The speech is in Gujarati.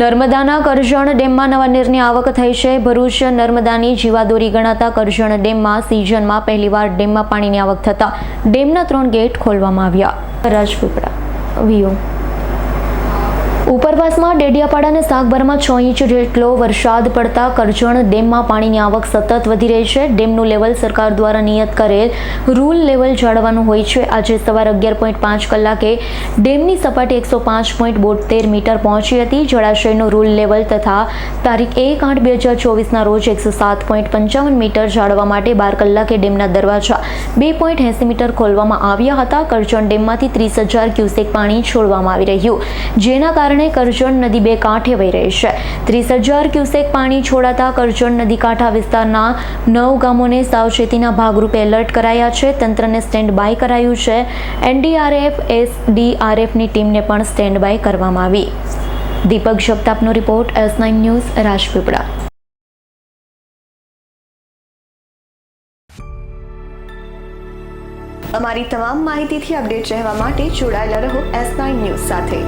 નર્મદાના કરજણ ડેમમાં નવા નીરની આવક થઈ છે. ભરૂચ નર્મદાની જીવાદોરી ગણાતા કરજણ ડેમમાં સિઝનમાં પહેલીવાર ડેમમાં પાણીની આવક થતાં ડેમના ત્રણ ગેટ ખોલવામાં આવ્યા. રાજપીપળા વ્યૂ. ઉપરવાસમાં ડેડિયાપાડા અને સાગબરમાં છ ઇંચ જેટલો વરસાદ પડતા કરજણ ડેમમાં પાણીની આવક સતત વધી રહી છે. ડેમનું લેવલ સરકાર દ્વારા નિયત કરેલ રૂલ લેવલ જાળવવાનું હોય છે. આજે સવારે અગિયાર પોઈન્ટ પાંચ કલાકે ડેમની સપાટી એકસો પાંચ પોઈન્ટ બોતેર મીટર પહોંચી હતી. જળાશયનું રૂલ લેવલ તથા તારીખ એક આઠ બે હજાર ચોવીસના રોજ એકસો સાત પોઈન્ટ પંચાવન મીટર જાળવવા માટે બાર કલાકે ડેમના દરવાજા બે પોઈન્ટ એંસી મીટર ખોલવામાં આવ્યા હતા. કરજણ ડેમમાંથી ત્રીસ હજાર ક્યુસેક પાણી છોડવામાં આવી રહ્યું. જેના કારણે કરજણ નદી બે કાંઠે વહી રહી છે. ત્રીસ હજાર ક્યુસેક પાણી છોડાતા કરજણ નદી કાંઠા વિસ્તારના નવ ગામોને સાવચેતીના ભાગરૂપે એલર્ટ કરાયા છે. તંત્રને સ્ટેન્ડ બાય કરાયું છે. એનડીઆરએફ, એસડીઆરએફની ટીમને પણ સ્ટેન્ડ બાય કરવામાં આવી. Deepak જગતાપનો report, S nine news, Rajpipla. અમારી તમામ માહિતીથી અપડેટ રહેવા માટે જોડાયેલા રહો એસ નાઇન ન્યૂઝ સાથે.